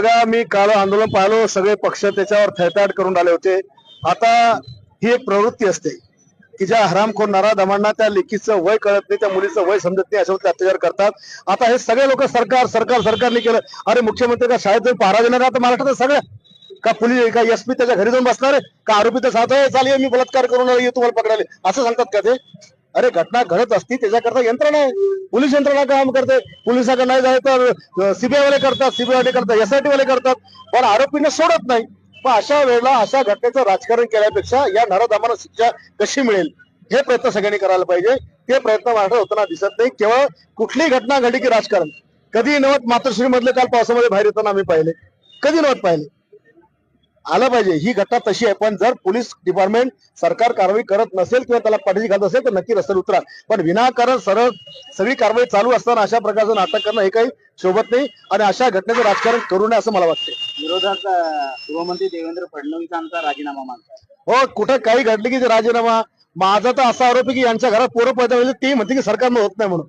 बघा मी काल आंदोलन पाहिलो सगळे पक्ष त्याच्यावर थैताट करून आले होते. आता ही एक प्रवृत्ती असते की ज्या हरामखोर नराधमांना त्या लेकीचं वय कळत नाही त्या मुलीचं वय समजत नाही अशावर अत्याचार करतात. आता हे सगळे लोक सरकार सरकार सरकारने केलं. अरे मुख्यमंत्री का शाळेत जाऊन पहारा देणार आता महाराष्ट्रात सगळ्या. का पोलीस का एसपी त्याच्या घरी जाऊन बसणार आहे? का आरोपी तर साथ "ए, चालेल मी बलात्कार करून येऊ ये तुम्हाला पकडायला. असं सांगतात का ते? अरे घटना घडत असती त्याच्याकरता यंत्रणा आहे. पोलीस यंत्रणा काम करते. पोलिसाकडे नाही जाय तर सीबीआय वाले करतात सीबीआय करतात एसआयटी वाले करतात. पण आरोपींना सोडत नाही. पण अशा वेळेला अशा घटनेचं राजकारण केल्यापेक्षा या नराधामाला शिक्षा कशी मिळेल? हे प्रयत्न सगळ्यांनी करायला पाहिजे. ते प्रयत्न वाढत होताना दिसत नाही. केवळ कुठलीही घटना घडली की राजकारण. कधी नवत मातोश्री मधले काल पावसामध्ये बाहेर येताना आम्ही पाहिले. कधी नवत पाहिले? आलं पाहिजे. ही घटना तशी आहे. पण जर पोलीस डिपार्टमेंट सरकार कारवाई करत नसेल किंवा त्याला पाठीशी घालत असेल तर नक्की रस्त्यावर उतरा. पण विनाकारण सरळ सगळी कारवाई चालू असताना अशा प्रकारचं नाटक करणं हे काही शोभत नाही आणि अशा घटनेचं राजकारण करू नये असं मला वाटतं विरोधात गृहमंत्री देवेंद्र फडणवीसांचा राजीनामा मागतात. हो कुठं काही घडली की राजीनामा? माझा तर असा आरोप आहे की यांच्या घरात पोरं पैदा होईल ते म्हणते की सरकारनं होत नाही म्हणून.